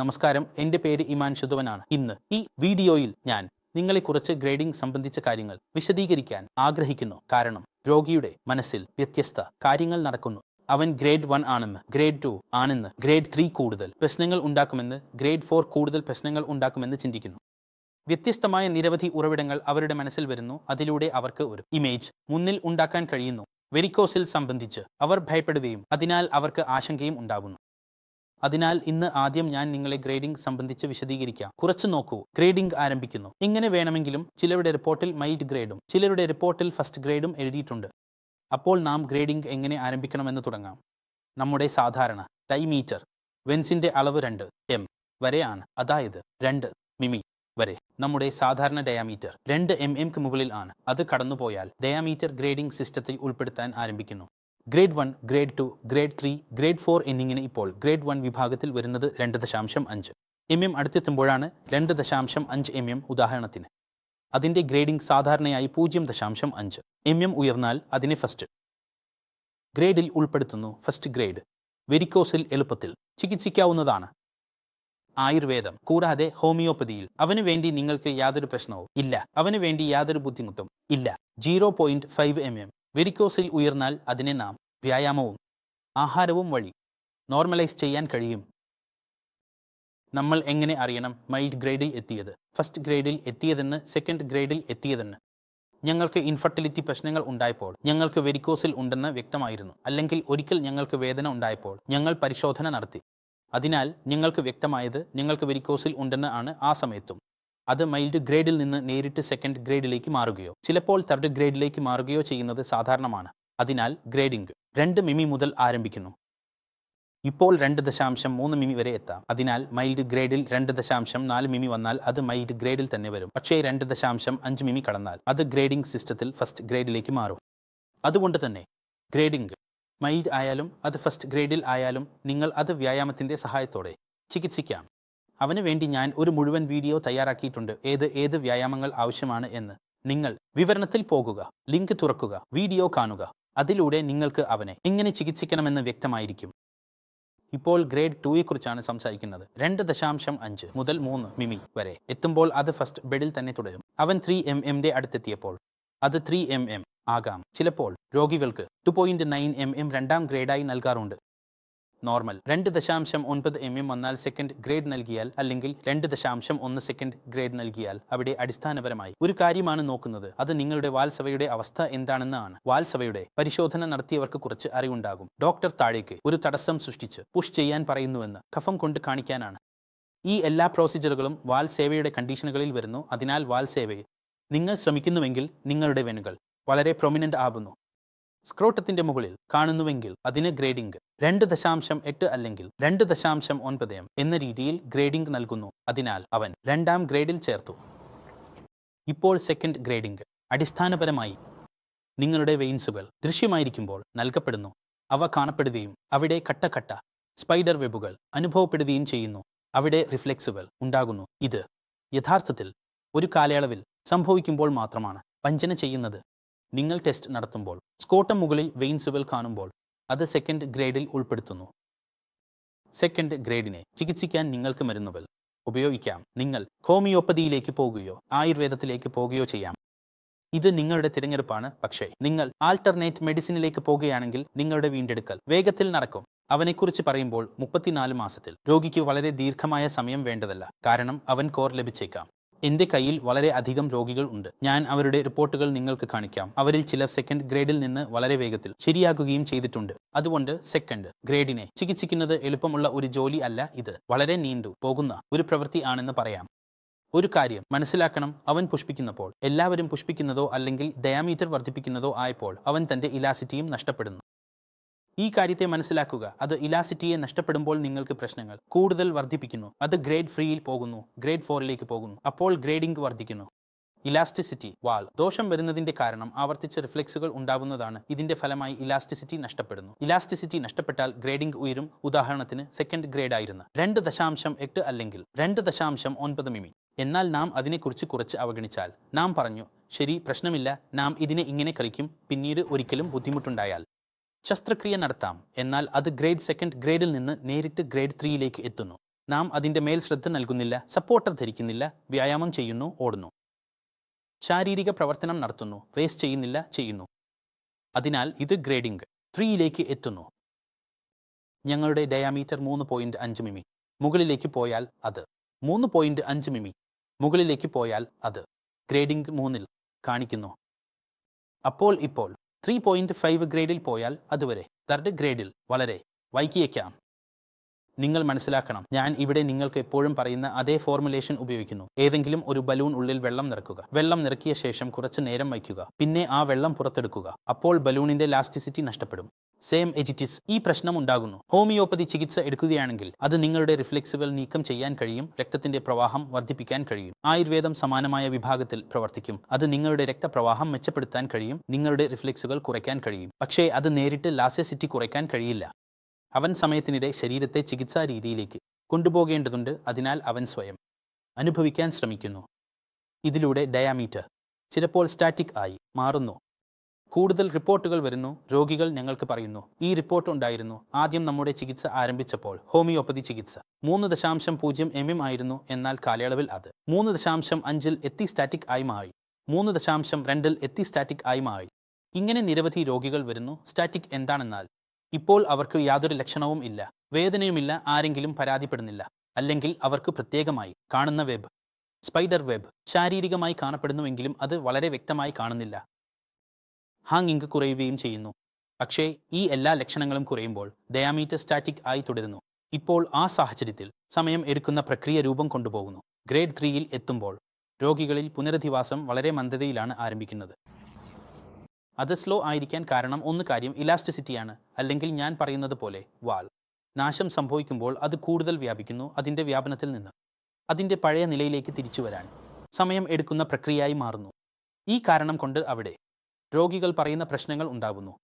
നമസ്കാരം. എന്റെ പേര് ഇമാൻ ശുദ്ധവനാണ്. ഇന്ന് ഈ വീഡിയോയിൽ ഞാൻ നിങ്ങളെ നിങ്ങളെക്കുറിച്ച് ഗ്രേഡിംഗ് സംബന്ധിച്ച കാര്യങ്ങൾ വിശദീകരിക്കാൻ ആഗ്രഹിക്കുന്നു. കാരണം രോഗിയുടെ മനസ്സിൽ വ്യത്യസ്ത കാര്യങ്ങൾ നടക്കുന്നു. അവൻ ഗ്രേഡ് വൺ ആണെന്ന് ഗ്രേഡ് ടു ആണെന്ന് ഗ്രേഡ് ത്രീ കൂടുതൽ പ്രശ്നങ്ങൾ ഉണ്ടാക്കുമെന്ന് ഗ്രേഡ് ഫോർ കൂടുതൽ പ്രശ്നങ്ങൾ ഉണ്ടാക്കുമെന്ന് ചിന്തിക്കുന്നു. വ്യത്യസ്തമായ നിരവധി ഉറവിടങ്ങൾ അവരുടെ മനസ്സിൽ വരുന്നു. അതിലൂടെ അവർക്ക് ഒരു ഇമേജ് മുന്നിൽ ഉണ്ടാക്കാൻ കഴിയുന്നു. വെരിക്കോസിൽ സംബന്ധിച്ച് അവർ ഭയപ്പെടുകയും അതിനാൽ അവർക്ക് ആശങ്കയും ഉണ്ടാകുന്നു. അതിനാൽ ഇന്ന് ആദ്യം ഞാൻ നിങ്ങളെ ഗ്രേഡിംഗ് സംബന്ധിച്ച് വിശദീകരിക്കാം. കുറച്ച് നോക്കൂ. ഗ്രേഡിംഗ് ആരംഭിക്കുന്നു. ഇങ്ങനെ വേണമെങ്കിലും ചിലരുടെ റിപ്പോർട്ടിൽ മൈറ്റ് ഗ്രേഡും ചിലരുടെ റിപ്പോർട്ടിൽ ഫസ്റ്റ് ഗ്രേഡും എഴുതിയിട്ടുണ്ട്. അപ്പോൾ നാം ഗ്രേഡിംഗ് എങ്ങനെ ആരംഭിക്കണമെന്ന് തുടങ്ങാം. നമ്മുടെ സാധാരണ ഡൈമീറ്റർ വെൻസിന്റെ അളവ് രണ്ട് എം വരെയാണ് അതായത് രണ്ട് മിമി വരെ. നമ്മുടെ സാധാരണ ഡയാമീറ്റർ രണ്ട് എം എംക്ക് മുകളിൽ ആണ്. അത് കടന്നുപോയാൽ ഡയാമീറ്റർ ഗ്രേഡിംഗ് സിസ്റ്റത്തിൽ ഉൾപ്പെടുത്താൻ ആരംഭിക്കുന്നു. Grade one grade two grade three grade four എന്നിങ്ങനെ ഇപ്പോൾ ഗ്രേഡ് വൺ വിഭാഗത്തിൽ വരുന്നത് രണ്ട് ദശാംശം അഞ്ച്. എം എം അടുത്തെത്തുമ്പോഴാണ് രണ്ട് ദശാംശം അഞ്ച് എം എം ഉദാഹരണത്തിന്. അതിന്റെ ഗ്രേഡിംഗ് സാധാരണയായി പൂജ്യം ദശാംശം അഞ്ച്. എം എം ഉയർന്നാൽ അതിനെ ഫസ്റ്റ് ഗ്രേഡിൽ ഉൾപ്പെടുത്തുന്നു ഫസ്റ്റ് ഗ്രേഡ് വെരിക്കോസിൽ എളുപ്പത്തിൽ. ചികിത്സിക്കാവുന്നതാണ്. ആയുർവേദം. കൂടാതെ ഹോമിയോപ്പതിയിൽ. അവന് വേണ്ടി നിങ്ങൾക്ക് യാതൊരു പ്രശ്നവും ഇല്ല. അവന് വേണ്ടി യാതൊരു ബുദ്ധിമുട്ടും ഇല്ല. Zero point five M M varicocele ഉയർന്നാൽ അതിനെ നാം വ്യായാമവും ആഹാരവും വഴി നോർമലൈസ് ചെയ്യാൻ കഴിയും. നമ്മൾ എങ്ങനെ അറിയണം മൈൽഡ് ഗ്രേഡിൽ എത്തിയത്? ഫസ്റ്റ് ഗ്രേഡിൽ എത്തിയതെന്ന് സെക്കൻഡ് ഗ്രേഡിൽ എത്തിയതെന്ന്. ഞങ്ങൾക്ക് ഇൻഫർട്ടിലിറ്റി പ്രശ്നങ്ങൾ ഉണ്ടായപ്പോൾ ഞങ്ങൾക്ക് വെരിക്കോസിൽ ഉണ്ടെന്ന് വ്യക്തമായിരുന്നു. അല്ലെങ്കിൽ ഒരിക്കൽ ഞങ്ങൾക്ക് വേദന ഉണ്ടായപ്പോൾ ഞങ്ങൾ പരിശോധന നടത്തി. അതിനാൽ ഞങ്ങൾക്ക് വ്യക്തമായത് ഞങ്ങൾക്ക് വെരിക്കോസിൽ ഉണ്ടെന്ന് ആണ് ആ സമയത്തും. അത് മൈൽഡ് ഗ്രേഡിൽ നിന്ന് നേരിട്ട് സെക്കൻഡ് ഗ്രേഡിലേക്ക് മാറുകയോ ചിലപ്പോൾ തേർഡ് ഗ്രേഡിലേക്ക് മാറുകയോ ചെയ്യുന്നത് സാധാരണമാണ്. അതിനാൽ ഗ്രേഡിംഗ് രണ്ട് മിമി മുതൽ ആരംഭിക്കുന്നു. ഇപ്പോൾ രണ്ട് ദശാംശം മൂന്ന് മിമി വരെ എത്താം. അതിനാൽ മൈൽഡ് ഗ്രേഡിൽ രണ്ട് ദശാംശം നാല് മിമി വന്നാൽ അത് മൈൽഡ് ഗ്രേഡിൽ തന്നെ വരും. പക്ഷേ രണ്ട് ദശാംശം അഞ്ച് മിമി കടന്നാൽ അത് ഗ്രേഡിംഗ് സിസ്റ്റത്തിൽ ഫസ്റ്റ് ഗ്രേഡിലേക്ക് മാറും. അതുകൊണ്ട് തന്നെ ഗ്രേഡിംഗ് മൈൽഡ് ആയാലും അത് ഫസ്റ്റ് ഗ്രേഡിൽ ആയാലും നിങ്ങൾ അത് വ്യായാമത്തിന്റെ സഹായത്തോടെ ചികിത്സിക്കാം. അവന് വേണ്ടി ഞാൻ ഒരു മുഴുവൻ വീഡിയോ തയ്യാറാക്കിയിട്ടുണ്ട്. ഏത് ഏത് വ്യായാമങ്ങൾ ആവശ്യമാണ് എന്ന്. നിങ്ങൾ വിവരണത്തിൽ പോകുക ലിങ്ക് തുറക്കുക വീഡിയോ കാണുക. അതിലൂടെ നിങ്ങൾക്ക് അവനെ എങ്ങനെ ചികിത്സിക്കണമെന്ന് വ്യക്തമായിരിക്കും. ഇപ്പോൾ ഗ്രേഡ് ടൂയെക്കുറിച്ചാണ് സംസാരിക്കുന്നത്. രണ്ട് ദശാംശം അഞ്ച് മുതൽ മൂന്ന് മിമി വരെ എത്തുമ്പോൾ അത് ഫസ്റ്റ് ബെഡിൽ തന്നെ തുടരും. അവൻ ത്രീ എം എമ്മിന്റെ അടുത്തെത്തിയപ്പോൾ അത് ത്രീ എം എം ആകാം. ചിലപ്പോൾ രോഗികൾക്ക് two point nine M M രണ്ടാം ഗ്രേഡായി നൽകാറുണ്ട്. നോർമൽ. രണ്ട് ദശാംശം ഒൻപത് എം എം വന്നാൽ സെക്കൻഡ് ഗ്രേഡ് നൽകിയാൽ അല്ലെങ്കിൽ രണ്ട് ദശാംശം ഒന്ന് സെക്കൻഡ് ഗ്രേഡ് നൽകിയാൽ അവിടെ അടിസ്ഥാനപരമായി ഒരു കാര്യമാണ് നോക്കുന്നത്. അത് നിങ്ങളുടെ വാൽസവയുടെ അവസ്ഥ എന്താണെന്നാണ്. വാൽസവയുടെ പരിശോധന നടത്തിയവർക്ക് കുറച്ച് അറിവുണ്ടാകും. ഡോക്ടർ താഴേക്ക് ഒരു തടസ്സം സൃഷ്ടിച്ച് പുഷ് ചെയ്യാൻ പറയുന്നുവെന്ന് കഫം കൊണ്ട് കാണിക്കാനാണ്. ഈ എല്ലാ പ്രോസിജറുകളും വാൽ സേവയുടെ കണ്ടീഷനുകളിൽ വരുന്നു. അതിനാൽ വാൽ സേവയിൽ നിങ്ങൾ ശ്രമിക്കുന്നുവെങ്കിൽ നിങ്ങളുടെ വെനുകൾ വളരെ പ്രൊമിനന്റ് ആകുന്നു. സ്ക്രോട്ടത്തിന്റെ മുകളിൽ കാണുന്നുവെങ്കിൽ അതിന് ഗ്രേഡിംഗ് രണ്ട് ദശാംശം എട്ട് അല്ലെങ്കിൽ രണ്ട് ദശാംശം ഒൻപത് എം എന്ന രീതിയിൽ ഗ്രേഡിംഗ് നൽകുന്നു. അതിനാൽ അവൻ രണ്ടാം ഗ്രേഡിൽ ചേർത്തു. ഇപ്പോൾ സെക്കൻഡ് ഗ്രേഡിംഗ് അടിസ്ഥാനപരമായി നിങ്ങളുടെ വെയിൻസുകൾ ദൃശ്യമായിരിക്കുമ്പോൾ നൽകപ്പെടുന്നു. അവ കാണപ്പെടുകയും അവിടെ കട്ടക്കട്ട സ്പൈഡർ വെബുകൾ അനുഭവപ്പെടുകയും ചെയ്യുന്നു. അവിടെ റിഫ്ലെക്സുകൾ ഉണ്ടാകുന്നു. ഇത് യഥാർത്ഥത്തിൽ ഒരു കാലയളവിൽ സംഭവിക്കുമ്പോൾ മാത്രമാണ്. വഞ്ചന ചെയ്യുന്നത് നിങ്ങൾ ടെസ്റ്റ് നടത്തുമ്പോൾ സ്കോട്ടം മുകളിൽ വെയിൻസുകൾ കാണുമ്പോൾ അത് സെക്കൻഡ് ഗ്രേഡിൽ ഉൾപ്പെടുത്തുന്നു. സെക്കൻഡ് ഗ്രേഡിനെ ചികിത്സിക്കാൻ നിങ്ങൾക്ക് മരുന്നുകൾ ഉപയോഗിക്കാം. നിങ്ങൾ ഹോമിയോപ്പതിയിലേക്ക് പോകുകയോ ആയുർവേദത്തിലേക്ക് പോകുകയോ ചെയ്യാം. ഇത് നിങ്ങളുടെ തിരഞ്ഞെടുപ്പാണ്. പക്ഷേ നിങ്ങൾ ആൾട്ടർനേറ്റ് മെഡിസിനിലേക്ക് പോകുകയാണെങ്കിൽ നിങ്ങളുടെ വീണ്ടെടുക്കൽ വേഗത്തിൽ നടക്കും. അവനെക്കുറിച്ച് പറയുമ്പോൾ മുപ്പത്തിനാല് മാസത്തിൽ. രോഗിക്ക് വളരെ ദീർഘമായ സമയം വേണ്ടതല്ല. കാരണം അവൻ കോർ ലഭിച്ചേക്കാം. എന്റെ കയ്യിൽ വളരെ അധികം രോഗികൾ ഉണ്ട്. ഞാൻ അവരുടെ റിപ്പോർട്ടുകൾ നിങ്ങൾക്ക് കാണിക്കാം. അവരിൽ ചില സെക്കൻഡ് ഗ്രേഡിൽ നിന്ന് വളരെ വേഗത്തിൽ ശരിയാക്കുകയും ചെയ്തിട്ടുണ്ട്. അതുകൊണ്ട് സെക്കൻഡ് ഗ്രേഡിനെ ചികിത്സിക്കുന്നത് എളുപ്പമുള്ള ഒരു ജോലി അല്ല ഇത്. വളരെ നീണ്ടു പോകുന്ന ഒരു പ്രവൃത്തി ആണെന്ന് പറയാം. ഒരു കാര്യം മനസ്സിലാക്കണം. അവൻ പുഷ്പിക്കുന്നപ്പോൾ എല്ലാവരും പുഷ്പിക്കുന്നതോ അല്ലെങ്കിൽ ഡയാമീറ്റർ വർദ്ധിപ്പിക്കുന്നതോ ആയപ്പോൾ അവൻ തന്റെ ഇലാസിറ്റിയും നഷ്ടപ്പെടുന്നു. ഈ കാര്യത്തെ മനസ്സിലാക്കുക. അത് ഇലാസിറ്റിയെ നഷ്ടപ്പെടുമ്പോൾ നിങ്ങൾക്ക് പ്രശ്നങ്ങൾ കൂടുതൽ വർദ്ധിപ്പിക്കുന്നു. അത് ഗ്രേഡ് ഫ്രീയിൽ പോകുന്നു. ഗ്രേഡ് ഫോറിലേക്ക് പോകുന്നു. അപ്പോൾ ഗ്രേഡിംഗ് വർദ്ധിക്കുന്നു. ഇലാസ്റ്റിസിറ്റി വാൾ ദോഷം വരുന്നതിന്റെ കാരണം ആവർത്തിച്ച റിഫ്ലെക്സുകൾ ഉണ്ടാകുന്നതാണ് ഇതിന്റെ ഫലമായി ഇലാസ്റ്റിസിറ്റി നഷ്ടപ്പെടുന്നു. ഇലാസ്റ്റിസിറ്റി നഷ്ടപ്പെട്ടാൽ ഗ്രേഡിംഗ് ഉയരും. ഉദാഹരണത്തിന് സെക്കൻഡ് ഗ്രേഡ് ആയിരുന്ന രണ്ട് ദശാംശം എട്ട് അല്ലെങ്കിൽ രണ്ട് ദശാംശം ഒൻപത് മിമി. എന്നാൽ നാം അതിനെക്കുറിച്ച് കുറച്ച് അവഗണിച്ചാൽ നാം പറഞ്ഞു ശരി പ്രശ്നമില്ല. നാം ഇതിനെ ഇങ്ങനെ കളിക്കും. പിന്നീട് ഒരിക്കലും ബുദ്ധിമുട്ടുണ്ടായാൽ. ശസ്ത്രക്രിയ നടത്താം. എന്നാൽ അത് ഗ്രേഡ് സെക്കൻഡ് ഗ്രേഡിൽ നിന്ന് നേരിട്ട് ഗ്രേഡ് ത്രീയിലേക്ക് എത്തുന്നു. നാം അതിന്റെ മേൽ ശ്രദ്ധ നൽകുന്നില്ല സപ്പോർട്ടർ ധരിക്കുന്നില്ല വ്യായാമം ചെയ്യുന്നു ഓടുന്നു. ശാരീരിക പ്രവർത്തനം നടത്തുന്നു വേസ്റ്റ് ചെയ്യുന്നില്ല ചെയ്യുന്നു. അതിനാൽ ഇത് ഗ്രേഡിംഗ്. ത്രീയിലേക്ക് എത്തുന്നു. ഞങ്ങളുടെ ഡയാമീറ്റർ മൂന്ന് പോയിന്റ് അഞ്ച് മിമി. മുകളിലേക്ക് പോയാൽ അത്. മൂന്ന് പോയിന്റ് അഞ്ച് മിമി. മുകളിലേക്ക് പോയാൽ അത്. ഗ്രേഡിംഗ് മൂന്നിൽ കാണിക്കുന്നു. അപ്പോൾ ഇപ്പോൾ ത്രീ പോയിന്റ് ഫൈവ് ഗ്രേഡിൽ പോയാൽ അതുവരെ. തേർഡ് ഗ്രേഡിൽ വളരെ വൈകിയേക്കാം. നിങ്ങൾ മനസ്സിലാക്കണം. ഞാൻ ഇവിടെ നിങ്ങൾക്ക് എപ്പോഴും പറയുന്ന അതേ ഫോർമുലേഷൻ ഉപയോഗിക്കുന്നു. ഏതെങ്കിലും ഒരു ബലൂൺ ഉള്ളിൽ വെള്ളം നിറക്കുക. വെള്ളം നിറക്കിയ ശേഷം കുറച്ച് നേരം വയ്ക്കുക. പിന്നെ ആ വെള്ളം പുറത്തെടുക്കുക. അപ്പോൾ ബലൂണിന്റെ ലാസ്റ്റിസിറ്റി നഷ്ടപ്പെടും. സെയിം എജിറ്റിസ് ഈ പ്രശ്നം ഉണ്ടാകുന്നു. ഹോമിയോപ്പതി ചികിത്സ എടുക്കുകയാണെങ്കിൽ അത് നിങ്ങളുടെ റിഫ്ലെക്സുകൾ നീക്കം ചെയ്യാൻ കഴിയും. രക്തത്തിന്റെ പ്രവാഹം വർദ്ധിപ്പിക്കാൻ കഴിയും. ആയുർവേദം സമാനമായ വിഭാഗത്തിൽ പ്രവർത്തിക്കും. അത് നിങ്ങളുടെ രക്തപ്രവാഹം മെച്ചപ്പെടുത്താൻ കഴിയും. നിങ്ങളുടെ റിഫ്ലെക്സുകൾ കുറയ്ക്കാൻ കഴിയും. പക്ഷേ അത് നേരിട്ട് ലാസെസിറ്റി കുറയ്ക്കാൻ കഴിയില്ല. അവൻ സമയത്തിനിടെ ശരീരത്തെ ചികിത്സാ രീതിയിലേക്ക് കൊണ്ടുപോകേണ്ടതുണ്ട്. അതിനാൽ അവൻ സ്വയം അനുഭവിക്കാൻ ശ്രമിക്കുന്നു. ഇതിലൂടെ ഡയാമീറ്റർ ചിലപ്പോൾ സ്റ്റാറ്റിക് ആയി മാറുന്നു. കൂടുതൽ റിപ്പോർട്ടുകൾ വരുന്നു. രോഗികൾ ഞങ്ങൾക്ക് പറയുന്നു ഈ റിപ്പോർട്ട് ഉണ്ടായിരുന്നു. ആദ്യം നമ്മുടെ ചികിത്സ ആരംഭിച്ചപ്പോൾ ഹോമിയോപ്പതി ചികിത്സ. മൂന്ന് ദശാംശം പൂജ്യം എം എം ആയിരുന്നു എന്നാൽ കാലയളവിൽ അത് മൂന്ന് ദശാംശം അഞ്ചിൽ എത്തി സ്റ്റാറ്റിക് ആയി മാറി. മൂന്ന് ദശാംശം രണ്ടിൽ എത്തി സ്റ്റാറ്റിക് ആയി മാറി. ഇങ്ങനെ നിരവധി രോഗികൾ വരുന്നു. സ്റ്റാറ്റിക് എന്താണെന്നാൽ ഇപ്പോൾ അവർക്ക് യാതൊരു ലക്ഷണവും ഇല്ല. വേദനയുമില്ല ആരെങ്കിലും പരാതിപ്പെടുന്നില്ല. അല്ലെങ്കിൽ അവർക്ക് പ്രത്യേകമായി കാണുന്ന വെബ് സ്പൈഡർ വെബ് ശാരീരികമായി കാണപ്പെടുന്നുവെങ്കിലും അത് വളരെ വ്യക്തമായി കാണുന്നില്ല. ഹാങ്ങിങ് കുറയുകയും ചെയ്യുന്നു. പക്ഷേ ഈ എല്ലാ ലക്ഷണങ്ങളും കുറയുമ്പോൾ ഡയാമീറ്റർ സ്റ്റാറ്റിക് ആയി തുടരുന്നു. ഇപ്പോൾ ആ സാഹചര്യത്തിൽ സമയം എടുക്കുന്ന പ്രക്രിയ രൂപം കൊണ്ടുപോകുന്നു. ഗ്രേഡ് ത്രീയിൽ എത്തുമ്പോൾ രോഗികളിൽ പുനരധിവാസം വളരെ മന്ദതയിലാണ് ആരംഭിക്കുന്നത്. അത് സ്ലോ ആയിരിക്കാൻ കാരണം ഒന്ന് കാര്യം ഇലാസ്റ്റിസിറ്റിയാണ്. അല്ലെങ്കിൽ ഞാൻ പറയുന്നത് പോലെ വാൾ നാശം സംഭവിക്കുമ്പോൾ അത് കൂടുതൽ വ്യാപിക്കുന്നു അതിന്റെ വ്യാപനത്തിൽ നിന്ന്. അതിന്റെ പഴയ നിലയിലേക്ക് തിരിച്ചു വരാൻ. സമയം എടുക്കുന്ന പ്രക്രിയയായി മാറുന്നു. ഈ കാരണം കൊണ്ട് അവിടെ രോഗികൾ പറയുന്ന പ്രശ്നങ്ങൾ ഉണ്ടാകുന്നു.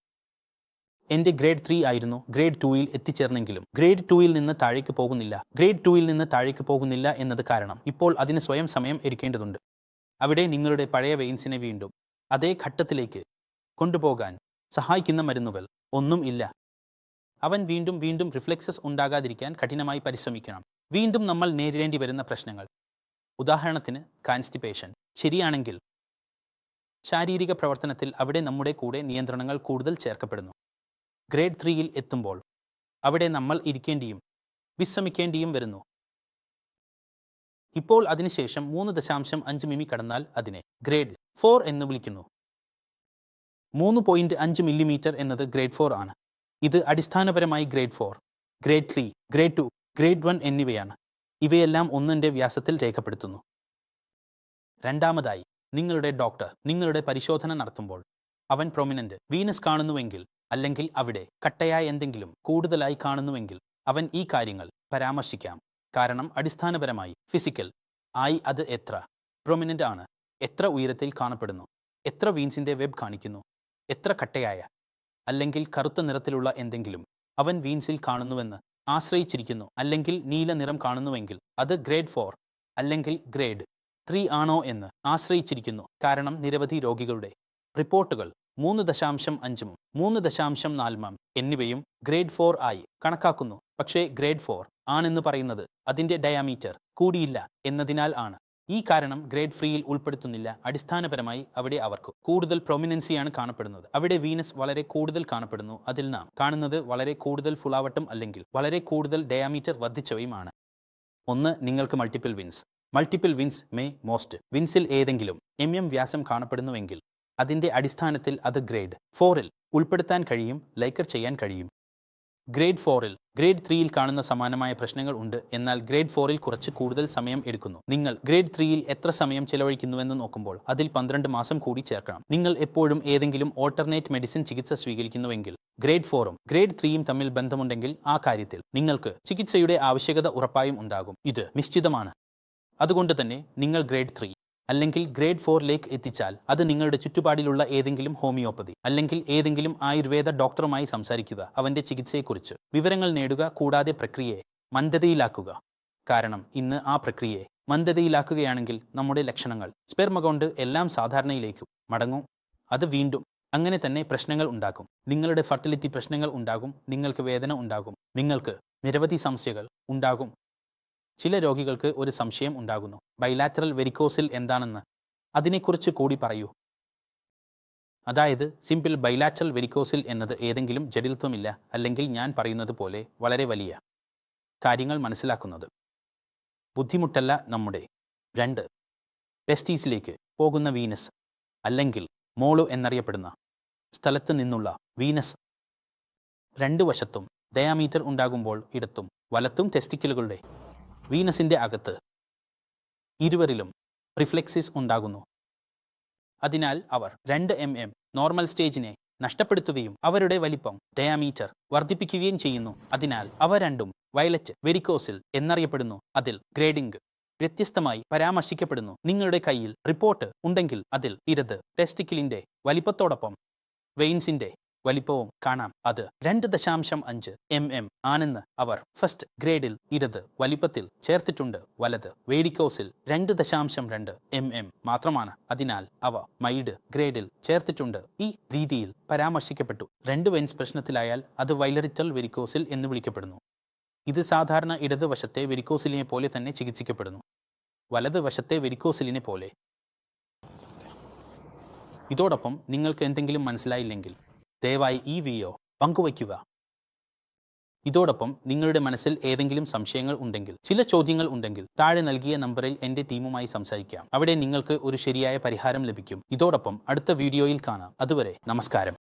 എന്റെ ഗ്രേഡ് ത്രീ ആയിരുന്നു. ഗ്രേഡ് ടൂയിൽ എത്തിച്ചേർന്നെങ്കിലും. ഗ്രേഡ് ടൂയിൽ നിന്ന് താഴേക്ക് പോകുന്നില്ല. ഗ്രേഡ് ടൂയിൽ നിന്ന് താഴേക്ക് പോകുന്നില്ല എന്നത് കാരണം ഇപ്പോൾ അതിന് സ്വയം സമയം എടുക്കേണ്ടതുണ്ട്. അവിടെ നിങ്ങളുടെ പഴയ വെയിൻസിനെ വീണ്ടും അതേ ഘട്ടത്തിലേക്ക് കൊണ്ടുപോകാൻ സഹായിക്കുന്ന മരുന്നുകൾ ഒന്നും ഇല്ല. അവൻ വീണ്ടും വീണ്ടും റിഫ്ലെക്സസ് ഉണ്ടാകാതിരിക്കാൻ കഠിനമായി പരിശ്രമിക്കണം. വീണ്ടും നമ്മൾ നേരിടേണ്ടി വരുന്ന പ്രശ്നങ്ങൾ. ഉദാഹരണത്തിന് കാൻസ്റ്റിപ്പേഷൻ ശരിയാണെങ്കിൽ ശാരീരിക പ്രവർത്തനത്തിൽ അവിടെ നമ്മുടെ കൂടെ നിയന്ത്രണങ്ങൾ കൂടുതൽ ചേർക്കപ്പെടുന്നു. ഗ്രേഡ് ത്രീയിൽ എത്തുമ്പോൾ അവിടെ നമ്മൾ ഇരിക്കേണ്ടിയും വിശ്രമിക്കേണ്ടിയും വരുന്നു. ഇപ്പോൾ അതിനുശേഷം മൂന്ന് ദശാംശം അഞ്ച് മിമി കടന്നാൽ അതിനെ ഗ്രേഡ് ഫോർ എന്ന് വിളിക്കുന്നു. മൂന്ന് പോയിന്റ് അഞ്ച് മില്ലിമീറ്റർ എന്നത് ഗ്രേഡ് ഫോർ ആണ്. ഇത് അടിസ്ഥാനപരമായി grade four grade three grade two grade one എന്നിവയാണ്. ഇവയെല്ലാം ഒന്നിന്റെ വ്യാസത്തിൽ രേഖപ്പെടുത്തുന്നു. രണ്ടാമതായി നിങ്ങളുടെ ഡോക്ടർ നിങ്ങളുടെ പരിശോധന നടത്തുമ്പോൾ അവൻ പ്രൊമിനന്റ് വീനസ് കാണുന്നുവെങ്കിൽ അല്ലെങ്കിൽ അവിടെ കട്ടയായ എന്തെങ്കിലും കൂടുതലായി കാണുന്നുവെങ്കിൽ അവൻ ഈ കാര്യങ്ങൾ പരാമർശിക്കാം. കാരണം അടിസ്ഥാനപരമായി ഫിസിക്കൽ ആയി അത് എത്ര? പ്രൊമിനന്റ് ആണ്. എത്ര ഉയരത്തിൽ കാണപ്പെടുന്നു? എത്ര വീൻസിന്റെ വെബ് കാണിക്കുന്നു? എത്ര കട്ടയായ അല്ലെങ്കിൽ കറുത്ത നിറത്തിലുള്ള എന്തെങ്കിലും അവൻ വീൻസിൽ കാണുന്നുവെന്ന് ആശ്രയിച്ചിരിക്കുന്നു അല്ലെങ്കിൽ നീല നിറം കാണുന്നുവെങ്കിൽ അത് ഗ്രേഡ് ഫോർ അല്ലെങ്കിൽ ഗ്രേഡ് ത്രീ ആണോ എന്ന് ആശ്രയിച്ചിരിക്കുന്നു. കാരണം നിരവധി രോഗികളുടെ റിപ്പോർട്ടുകൾ മൂന്ന് ദശാംശം അഞ്ചും മൂന്ന് ദശാംശം നാലുമാം എന്നിവയും ഗ്രേഡ് ഫോർ ആയി കണക്കാക്കുന്നു. പക്ഷേ ഗ്രേഡ് ഫോർ ആണെന്ന് പറയുന്നത് അതിന്റെ ഡയാമീറ്റർ കൂടിയില്ല എന്നതിനാൽ ആണ്. ഈ കാരണം ഗ്രേഡ് ഫ്രീയിൽ ഉൾപ്പെടുത്തുന്നില്ല. അടിസ്ഥാനപരമായി അവിടെ അവർക്ക് കൂടുതൽ പ്രൊമിനൻസിയാണ് കാണപ്പെടുന്നത്. അവിടെ വീനസ് വളരെ കൂടുതൽ കാണപ്പെടുന്നു. അതിൽ നാം കാണുന്നത് വളരെ കൂടുതൽ ഫുളാവട്ടം അല്ലെങ്കിൽ വളരെ കൂടുതൽ ഡയാമീറ്റർ വർദ്ധിച്ചവയുമാണ്. ഒന്ന് നിങ്ങൾക്ക് multiple veins multiple veins may most വിൻസിൽ ഏതെങ്കിലും എം എം വ്യാസം കാണപ്പെടുന്നുവെങ്കിൽ അതിന്റെ അടിസ്ഥാനത്തിൽ അത് ഗ്രേഡ്. ഫോറിൽ ഉൾപ്പെടുത്താൻ കഴിയും ലൈക്കർ ചെയ്യാൻ കഴിയും. ഗ്രേഡ് ഫോറിൽ ഗ്രേഡ് ത്രീയിൽ കാണുന്ന സമാനമായ പ്രശ്നങ്ങൾ ഉണ്ട്. എന്നാൽ ഗ്രേഡ് ഫോറിൽ കുറച്ച് കൂടുതൽ സമയം എടുക്കുന്നു. നിങ്ങൾ ഗ്രേഡ് ത്രീയിൽ എത്ര സമയം ചെലവഴിക്കുന്നുവെന്ന് നോക്കുമ്പോൾ അതിൽ പന്ത്രണ്ട് മാസം കൂടി ചേർക്കണം. നിങ്ങൾ എപ്പോഴും ഏതെങ്കിലും ഓൾട്ടർനേറ്റ് മെഡിസിൻ ചികിത്സ സ്വീകരിക്കുന്നുവെങ്കിൽ ഗ്രേഡ് ഫോറും ഗ്രേഡ് ത്രീയും തമ്മിൽ ബന്ധമുണ്ടെങ്കിൽ ആ കാര്യത്തിൽ നിങ്ങൾക്ക് ചികിത്സയുടെ ആവശ്യകത ഉറപ്പായും ഉണ്ടാകും. ഇത് നിശ്ചിതമാണ്. അതുകൊണ്ട് തന്നെ നിങ്ങൾ ഗ്രേഡ് ത്രീ അല്ലെങ്കിൽ ഗ്രേഡ് ഫോറിലേക്ക് എത്തിച്ചാൽ അത് നിങ്ങളുടെ ചുറ്റുപാടിലുള്ള ഏതെങ്കിലും ഹോമിയോപ്പതി അല്ലെങ്കിൽ ഏതെങ്കിലും ആയുർവേദ ഡോക്ടറുമായി സംസാരിക്കുക അവന്റെ ചികിത്സയെക്കുറിച്ച്. വിവരങ്ങൾ നേടുക കൂടാതെ പ്രക്രിയയെ മന്ദതയിലാക്കുക. കാരണം ഇന്ന് ആ പ്രക്രിയയെ മന്ദതയിലാക്കുകയാണെങ്കിൽ നമ്മുടെ ലക്ഷണങ്ങൾ സ്പെർമ കൊണ്ട് എല്ലാം സാധാരണയിലേക്കും മടങ്ങും. അത് വീണ്ടും അങ്ങനെ തന്നെ പ്രശ്നങ്ങൾ ഉണ്ടാക്കും. നിങ്ങളുടെ ഫർട്ടിലിറ്റി പ്രശ്നങ്ങൾ ഉണ്ടാകും നിങ്ങൾക്ക് വേദന ഉണ്ടാകും നിങ്ങൾക്ക് നിരവധി സംശയങ്ങൾ ഉണ്ടാകും. ചില രോഗികൾക്ക് ഒരു സംശയം ഉണ്ടാകുന്നു. ബൈലാറ്ററൽ വെരിക്കോസിൽ എന്താണെന്ന്. അതിനെക്കുറിച്ച് കൂടി പറയൂ. അതായത് സിമ്പിൾ ബൈലാറ്ററൽ വെരിക്കോസിൽ എന്നത് ഏതെങ്കിലും ജടിലത്വമില്ല അല്ലെങ്കിൽ ഞാൻ പറയുന്നത് പോലെ വളരെ വലിയ കാര്യങ്ങൾ മനസ്സിലാക്കുന്നത്. ബുദ്ധിമുട്ടല്ല നമ്മുടെ. രണ്ട് പെസ്റ്റീസിലേക്ക് പോകുന്ന വീനസ് അല്ലെങ്കിൽ മോളു എന്നറിയപ്പെടുന്ന സ്ഥലത്ത് നിന്നുള്ള വീനസ് രണ്ട് വശത്തും ഡയാമീറ്റർ ഉണ്ടാകുമ്പോൾ ഇടത്തും വലത്തും ടെസ്റ്റിക്കലുകളുടെ വീനസിന്റെ അകത്ത് ഇരുവരിലും റിഫ്ലെക്സിസ് ഉണ്ടാകുന്നു. അതിനാൽ അവർ രണ്ട് എം എം നോർമൽ സ്റ്റേജിനെ നഷ്ടപ്പെടുത്തുകയും അവരുടെ വലിപ്പം ഡയാമീറ്റർ വർദ്ധിപ്പിക്കുകയും ചെയ്യുന്നു. അതിനാൽ അവ രണ്ടും വയലറ്റ് വെരിക്കോസിൽ എന്നറിയപ്പെടുന്നു. അതിൽ ഗ്രേഡിംഗ് വ്യത്യസ്തമായി പരാമർശിക്കപ്പെടുന്നു. നിങ്ങളുടെ കയ്യിൽ റിപ്പോർട്ട് ഉണ്ടെങ്കിൽ അതിൽ ഇരത് ടെസ്റ്റിക്കിലിന്റെ വലിപ്പത്തോടൊപ്പം വെയിൻസിന്റെ വലിപ്പവും കാണാം. അത് രണ്ട് ദശാംശം അഞ്ച് എം എം ആണെന്ന് അവർ ഫസ്റ്റ് ഗ്രേഡിൽ ഇടത് വലിപ്പത്തിൽ ചേർത്തിട്ടുണ്ട്. വലത് വേഡിക്കോസിൽ രണ്ട് ദശാംശം രണ്ട് എം എം മാത്രമാണ്. അതിനാൽ അവ മൈഡ് ഗ്രേഡിൽ ചേർത്തിട്ടുണ്ട്. ഈ രീതിയിൽ പരാമർശിക്കപ്പെട്ടു. രണ്ട് വെൻസ് പ്രശ്നത്തിലായാൽ അത് വൈലറിറ്റൽ വെരിക്കോസിൽ എന്ന് വിളിക്കപ്പെടുന്നു. ഇത് സാധാരണ ഇടതുവശത്തെ വെരിക്കോസിലിനെ പോലെ തന്നെ ചികിത്സിക്കപ്പെടുന്നു. വലതുവശത്തെ വെരിക്കോസിലിനെ പോലെ. ഇതോടൊപ്പം നിങ്ങൾക്ക് എന്തെങ്കിലും മനസ്സിലായില്ലെങ്കിൽ ദയവായി ഈ വീഡിയോ പങ്കുവയ്ക്കുക. ഇതോടൊപ്പം നിങ്ങളുടെ മനസ്സിൽ ഏതെങ്കിലും സംശയങ്ങൾ ഉണ്ടെങ്കിൽ ചില ചോദ്യങ്ങൾ ഉണ്ടെങ്കിൽ താഴെ നൽകിയ നമ്പറിൽ എന്റെ ടീമുമായി സംസാരിക്കാം. അവിടെ നിങ്ങൾക്ക് ഒരു ശരിയായ പരിഹാരം ലഭിക്കും. ഇതോടൊപ്പം അടുത്ത വീഡിയോയിൽ കാണാം. അതുവരെ നമസ്കാരം.